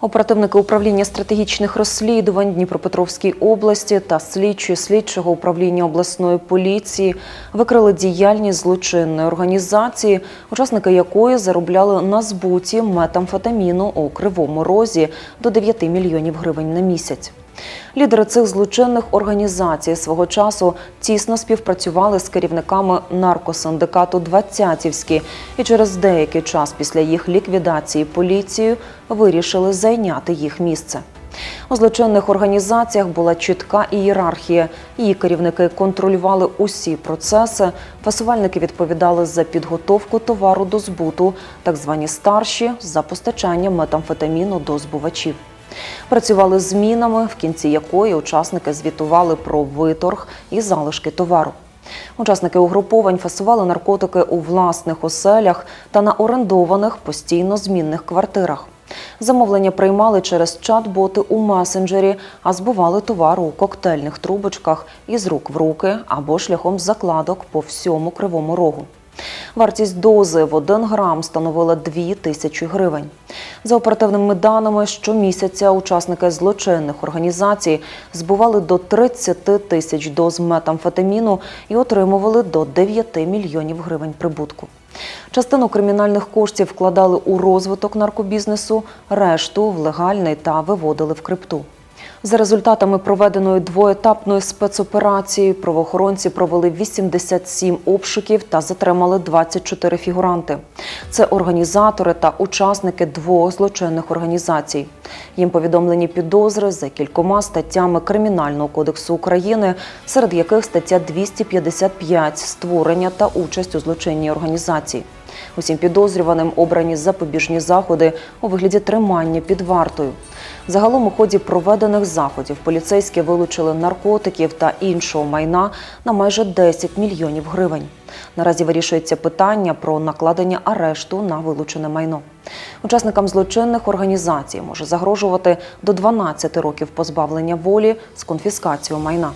Оперативники управління стратегічних розслідувань Дніпропетровській області та слідчі слідчого управління обласної поліції викрили діяльність злочинної організації, учасники якої заробляли на збуті метамфетаміну у кривому розі до 9 мільйонів гривень на місяць. Лідери цих злочинних організацій свого часу тісно співпрацювали з керівниками наркосиндикату «Двадцятівський» і через деякий час після їх ліквідації поліцією вирішили зайняти їх місце. У злочинних організаціях була чітка ієрархія. Її керівники контролювали усі процеси. Фасувальники відповідали за підготовку товару до збуту, так звані старші за постачання метамфетаміну до збувачів. Працювали змінами, в кінці якої учасники звітували про виторг і залишки товару. Учасники угруповань фасували наркотики у власних оселях та на орендованих постійно змінних квартирах. Замовлення приймали через чат-боти у месенджері, а збували товар у коктейльних трубочках із рук в руки або шляхом закладок по всьому кривому рогу. Вартість дози в 1 грам становила 2 тисячі гривень. За оперативними даними, щомісяця учасники злочинних організацій збували до 30 тисяч доз метамфетаміну і отримували до 9 мільйонів гривень прибутку. Частину кримінальних коштів вкладали у розвиток наркобізнесу, решту в легальний та виводили в крипту. За результатами проведеної двоетапної спецоперації правоохоронці провели 87 обшуків та затримали 24 фігуранти. Це організатори та учасники двох злочинних організацій. Їм повідомлені підозри за кількома статтями Кримінального кодексу України, серед яких стаття 255 створення та участь у злочинній організації. Усім підозрюваним обрані запобіжні заходи у вигляді тримання під вартою. Загалом у ході проведених заходів поліцейські вилучили наркотиків та іншого майна на майже 10 мільйонів гривень. Наразі вирішується питання про накладення арешту на вилучене майно. Учасникам злочинних організацій може загрожувати до 12 років позбавлення волі з конфіскацією майна.